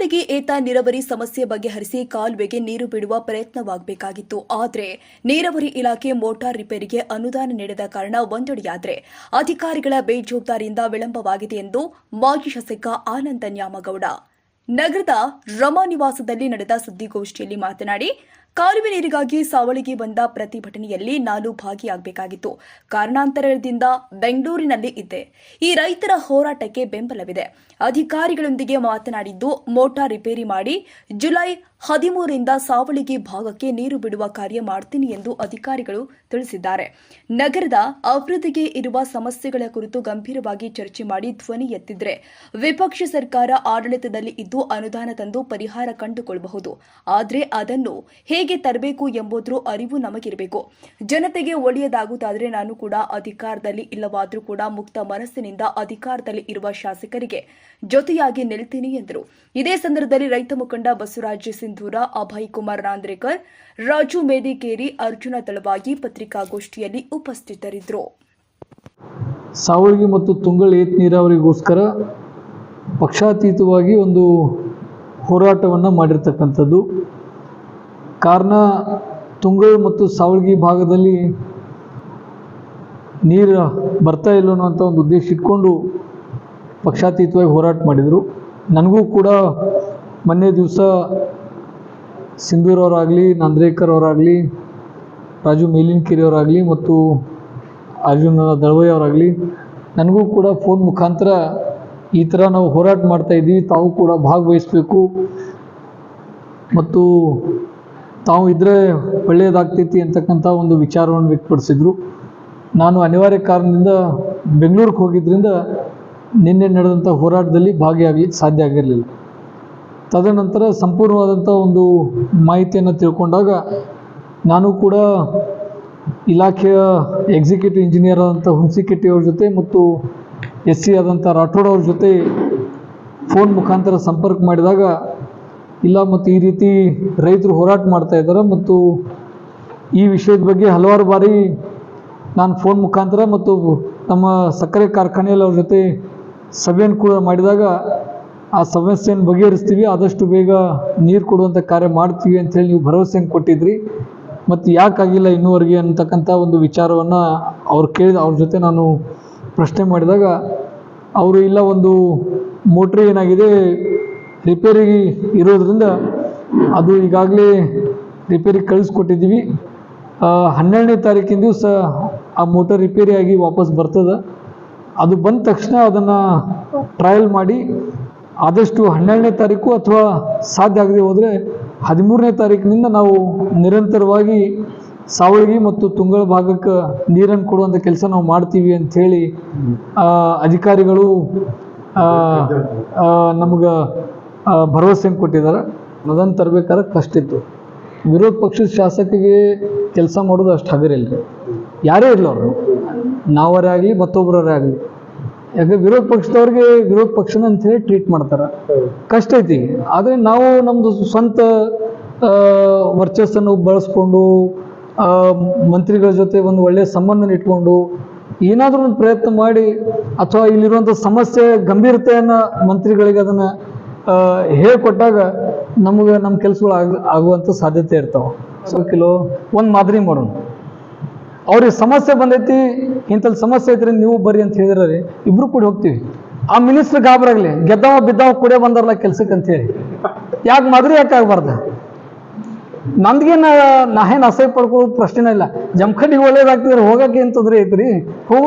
ಸಾವಳಿಗೆ ಏತ ನೀರಾವರಿ ಸಮಸ್ಯೆ ಬಗೆಹರಿಸಿ ಕಾಲುವೆಗೆ ನೀರು ಬಿಡುವ ಪ್ರಯತ್ನವಾಗಬೇಕಾಗಿತ್ತು. ಆದರೆ ನೀರಾವರಿ ಇಲಾಖೆ ಮೋಟಾರ್ ರಿಪೇರಿಗೆ ಅನುದಾನ ನೀಡದ ಕಾರಣ ಒಂದೆಡೆಯಾದರೆ ಅಧಿಕಾರಿಗಳ ಬೇಜವಾಬ್ದಾರಿಯಿಂದ ವಿಳಂಬವಾಗಿದೆ ಎಂದು ಮಾಜಿ ಶಾಸಕ ಆನಂದ ನ್ಯಾಮಗೌಡ. ನಗರದ ರಮಾ ನಿವಾಸದಲ್ಲಿ ನಡೆದ ಸುದ್ದಿಗೋಷ್ಠಿಯಲ್ಲಿ ಮಾತನಾಡಿ ಕಾಲುವೆ ನೀರಿಗಾಗಿ ಸಾವಳಿಗೆ ಬಂದ ಪ್ರತಿಭಟನೆಯಲ್ಲಿ ನಾನು ಭಾಗಿಯಾಗಬೇಕಾಗಿತ್ತು. ಕಾರಣಾಂತರದಿಂದ ಬೆಂಗಳೂರಿನಲ್ಲಿ ಇದ್ದೆ ಈ ರೈತರ ಹೋರಾಟಕ್ಕೆ ಬೆಂಬಲವಿದೆ. ಅಧಿಕಾರಿಗಳೊಂದಿಗೆ ಮಾತನಾಡಿದ್ದು, ಮೋಟಾರ್ ರಿಪೇರಿ ಮಾಡಿ ಜುಲೈ ಹದಿಮೂರರಿಂದ ಸಾವಳಿಗೆ ಭಾಗಕ್ಕೆ ನೀರು ಬಿಡುವ ಕಾರ್ಯ ಮಾಡ್ತೀನಿ ಎಂದು ಅಧಿಕಾರಿಗಳು ತಿಳಿಸಿದ್ದಾರೆ. ನಗರದ ಅಭಿವೃದ್ಧಿಗೆ ಇರುವ ಸಮಸ್ಯೆಗಳ ಕುರಿತು ಗಂಭೀರವಾಗಿ ಚರ್ಚೆ ಮಾಡಿ ಧ್ವನಿ ಎತ್ತಿದ್ರೆ ವಿಪಕ್ಷ ಸರ್ಕಾರ ಆಡಳಿತದಲ್ಲಿ ಇದ್ದು ಅನುದಾನ ತಂದು ಪರಿಹಾರ ಕಂಡುಕೊಳ್ಳಬಹುದು ಆದರೆ ಅದನ್ನು ಹೇಗೆ ತರಬೇಕು ಎಂಬುದರ ಅರಿವು ನಮಗಿರಬೇಕು. ಜನತೆಗೆ ಒಳ್ಳೆಯದಾಗುತ್ತಾದರೆ ನಾನು ಕೂಡ ಅಧಿಕಾರದಲ್ಲಿ ಇಲ್ಲವಾದರೂ ಕೂಡ ಮುಕ್ತ ಮನಸ್ಸಿನಿಂದ ಅಧಿಕಾರದಲ್ಲಿ ಇರುವ ಶಾಸಕರಿಗೆ ಜೊತೆಯಾಗಿ ನಿಲ್ತೀನಿ ಎಂದರು. ಇದೇ ಸಂದರ್ಭದಲ್ಲಿ ರೈತ ಮುಖಂಡ ಬಸವರಾಜ ಸಿಂಧೂರ ಅಭಯ್ ಕುಮಾರ್ ನಾಂದ್ರೇಕರ್ ರಾಜು ಮೇದಿಕೇರಿ, ಅರ್ಜುನ ತಳವಾಗಿ ಪತ್ರಿಕಾಗೋಷ್ಠಿಯಲ್ಲಿ ಉಪಸ್ಥಿತರಿದ್ದರು. ಸಾವಳಗಿ ಮತ್ತು ತುಂಗಳ ಏತ್ ನೀರಾವರಿಗೋಸ್ಕರ ಪಕ್ಷಾತೀತವಾಗಿ ಒಂದು ಹೋರಾಟವನ್ನು ಮಾಡಿರ್ತಕ್ಕಂಥದ್ದು. ಕಾರಣ ತುಂಗಳು ಮತ್ತು ಸಾವಳಗಿ ಭಾಗದಲ್ಲಿ ನೀರು ಬರ್ತಾ ಇಲ್ಲ ಅನ್ನೋಂಥ ಒಂದು ಉದ್ದೇಶ ಇಟ್ಕೊಂಡು ಪಕ್ಷಾತೀತವಾಗಿ ಹೋರಾಟ ಮಾಡಿದರು. ನನಗೂ ಕೂಡ ಮೊನ್ನೆ ದಿವಸ ಸಿಂಧೂರವರಾಗಲಿ ನಂದ್ರೇಕರ್ ಅವರಾಗಲಿ ರಾಜು ಮೇಲಿನಕೆರೆ ಅವರಾಗಲಿ ಮತ್ತು ಅರ್ಜುನ ದಳವಯ್ಯ ಅವರಾಗಲಿ ನನಗೂ ಕೂಡ ಫೋನ್ ಮುಖಾಂತರ ಈ ಥರ ನಾವು ಹೋರಾಟ ಮಾಡ್ತಾ ಇದ್ದೀವಿ. ತಾವು ಕೂಡ ಭಾಗವಹಿಸಬೇಕು. ಮತ್ತು ತಾವು ಇದ್ದರೆ ಒಳ್ಳೆಯದಾಗ್ತೈತಿ ಅಂತಕ್ಕಂಥ ಒಂದು ವಿಚಾರವನ್ನು ವ್ಯಕ್ತಪಡಿಸಿದರು. ನಾನು ಅನಿವಾರ್ಯ ಕಾರಣದಿಂದ ಬೆಂಗಳೂರಿಗೆ ಹೋಗಿದ್ದರಿಂದ ನಿನ್ನೆ ನಡೆದಂಥ ಹೋರಾಟದಲ್ಲಿ ಭಾಗಿಯಾಗಲಿಕ್ಕೆ ಸಾಧ್ಯ ಆಗಿರಲಿಲ್ಲ. ತದನಂತರ ಸಂಪೂರ್ಣವಾದಂಥ ಒಂದು ಮಾಹಿತಿಯನ್ನು ತಿಳ್ಕೊಂಡಾಗ ನಾನು ಕೂಡ ಇಲಾಖೆಯ ಎಕ್ಸಿಕ್ಯೂಟಿವ್ ಇಂಜಿನಿಯರ್ ಆದಂಥ ಹುಣಸಿಕೆಟ್ಟಿ ಅವ್ರ ಜೊತೆ ಮತ್ತು ಎಸ್ ಸಿ ಆದಂಥ ರಾಠೋಡ್ ಅವ್ರ ಜೊತೆ ಫೋನ್ ಮುಖಾಂತರ ಸಂಪರ್ಕ ಮಾಡಿದಾಗ ಇಲ್ಲ ಮತ್ತು ಈ ರೀತಿ ರೈತರು ಹೋರಾಟ ಮಾಡ್ತಾ ಇದ್ದಾರೆ ಮತ್ತು ಈ ವಿಷಯದ ಬಗ್ಗೆ ಹಲವಾರು ಬಾರಿ ನಾನು ಫೋನ್ ಮುಖಾಂತರ ಮತ್ತು ನಮ್ಮ ಸಕ್ಕರೆ ಕಾರ್ಖಾನೆಯಲ್ಲಿ ಅವ್ರ ಜೊತೆ ಸಭೆಯನ್ನು ಕೂಡ ಮಾಡಿದಾಗ ಆ ಸಮಸ್ಯೆಯನ್ನು ಬಗೆಹರಿಸ್ತೀವಿ, ಆದಷ್ಟು ಬೇಗ ನೀರು ಕೊಡುವಂಥ ಕಾರ್ಯ ಮಾಡ್ತೀವಿ ಅಂತೇಳಿ ನೀವು ಭರವಸೆಯನ್ನು ಕೊಟ್ಟಿದ್ರಿ. ಮತ್ತು ಯಾಕಾಗಿಲ್ಲ ಇನ್ನೂವರೆಗೆ ಅಂತಕ್ಕಂಥ ಒಂದು ವಿಚಾರವನ್ನು ಅವ್ರು ಕೇಳಿದ, ಅವ್ರ ಜೊತೆ ನಾನು ಪ್ರಶ್ನೆ ಮಾಡಿದಾಗ, ಅವರು ಇಲ್ಲ ಒಂದು ಮೋಟ್ರ್ ಏನಾಗಿದೆ, ರಿಪೇರಿ ಇರೋದ್ರಿಂದ ಅದು ಈಗಾಗಲೇ ರಿಪೇರಿ ಕಳಿಸ್ಕೊಟ್ಟಿದ್ದೀವಿ. ಹನ್ನೆರಡನೇ ತಾರೀಕಿನ ದಿವಸ ಆ ಮೋಟರ್ ರಿಪೇರಿ ಆಗಿ ವಾಪಸ್ ಬರ್ತದೆ. ಅದು ಬಂದ ತಕ್ಷಣ ಅದನ್ನು ಟ್ರಯಲ್ ಮಾಡಿ ಆದಷ್ಟು ಹನ್ನೆರಡನೇ ತಾರೀಕು ಅಥವಾ ಸಾಧ್ಯ ಆಗದೆ ಹೋದರೆ ಹದಿಮೂರನೇ ತಾರೀಕಿನಿಂದ ನಾವು ನಿರಂತರವಾಗಿ ಸಾವಳಿಗೆ ಮತ್ತು ತುಂಗಳ ಭಾಗಕ್ಕೆ ನೀರನ್ನು ಕೊಡುವಂಥ ಕೆಲಸ ನಾವು ಮಾಡ್ತೀವಿ ಅಂಥೇಳಿ ಅಧಿಕಾರಿಗಳು ನಮ್ಗೆ ಭರವಸೆಯನ್ನು ಕೊಟ್ಟಿದ್ದಾರೆ ಅದನ್ನು ತರಬೇಕಾದ್ರೆ ಕಷ್ಟ ಇತ್ತು. ವಿರೋಧ ಪಕ್ಷದ ಶಾಸಕಿಗೆ ಕೆಲಸ ಮಾಡೋದು ಅಷ್ಟು ಹಗರಿಲ್ಲ. ಯಾರೇ ಇರಲಿ ಅವರು. ನಾವರೇ ಆಗಲಿ ಮತ್ತೊಬ್ಬರೇ ಆಗಲಿ. ಯಾಕೆ ವಿರೋಧ ಪಕ್ಷದವ್ರಿಗೆ ವಿರೋಧ ಪಕ್ಷನ ಅಂತೇಳಿ ಟ್ರೀಟ್ ಮಾಡ್ತಾರೆ. ಕಷ್ಟ ಐತಿ. ಆದರೆ ನಾವು ನಮ್ಮದು ಸ್ವಂತ ವರ್ಚಸ್ಸನ್ನು ಬಳಸ್ಕೊಂಡು ಮಂತ್ರಿಗಳ ಜೊತೆ ಒಂದು ಒಳ್ಳೆಯ ಸಂಬಂಧನ ಇಟ್ಕೊಂಡು ಏನಾದರೂ ಒಂದು ಪ್ರಯತ್ನ ಮಾಡಿ ಅಥವಾ ಇಲ್ಲಿರುವಂಥ ಸಮಸ್ಯೆ ಗಂಭೀರತೆಯನ್ನು ಮಂತ್ರಿಗಳಿಗೆ ಅದನ್ನು ಹೇಳ್ಕೊಟ್ಟಾಗ ನಮಗೆ ನಮ್ಮ ಕೆಲಸಗಳು ಆಗ, ಆಗುವಂಥ ಸಾಧ್ಯತೆ ಇರ್ತಾವೆ. ಸೊ ಕಿಲೋ, ಒಂದು ಮಾದರಿ ಮಾಡೋಣ. ಅವ್ರಿಗೆ ಸಮಸ್ಯೆ ಬಂದೈತಿ ಇಂಥಲ್ಲಿ ಸಮಸ್ಯೆ ಐತ್ರಿ, ನೀವು ಬರ್ರಿ ಅಂತ ಹೇಳಿದ್ರೆ ಇಬ್ರು ಕೂಡಿ ಹೋಗ್ತೀವಿ. ಆ ಮಿನಿಸ್ಟ್ರ್ ಗಾಬರಾಗ್ಲಿ, ಗೆದ್ದವ ಬಿದ್ದವ ಕೂಡೇ ಬಂದಾರಲ್ಲ ಕೆಲ್ಸಕ್ಕೆ ಅಂತೇಳಿ. ಯಾಕೆ ಮಾದರಿ ಯಾಕೆ ಆಗಬಾರ್ದು? ನಂದ್ಗೇನ ನಾ ಏನು ಅಸಹ್ಯ ಪಡ್ಕೊಳ್ಳೋದು ಪ್ರಶ್ನೆ ಇಲ್ಲ. ಜಮಖಂಡಿಗೆ ಒಳ್ಳೇದಾಗ್ತಿದ್ರೆ ಹೋಗಕ್ಕೆ ಏನು ತೊಂದರೆ ಐತ್ರಿ? ಹೋಗು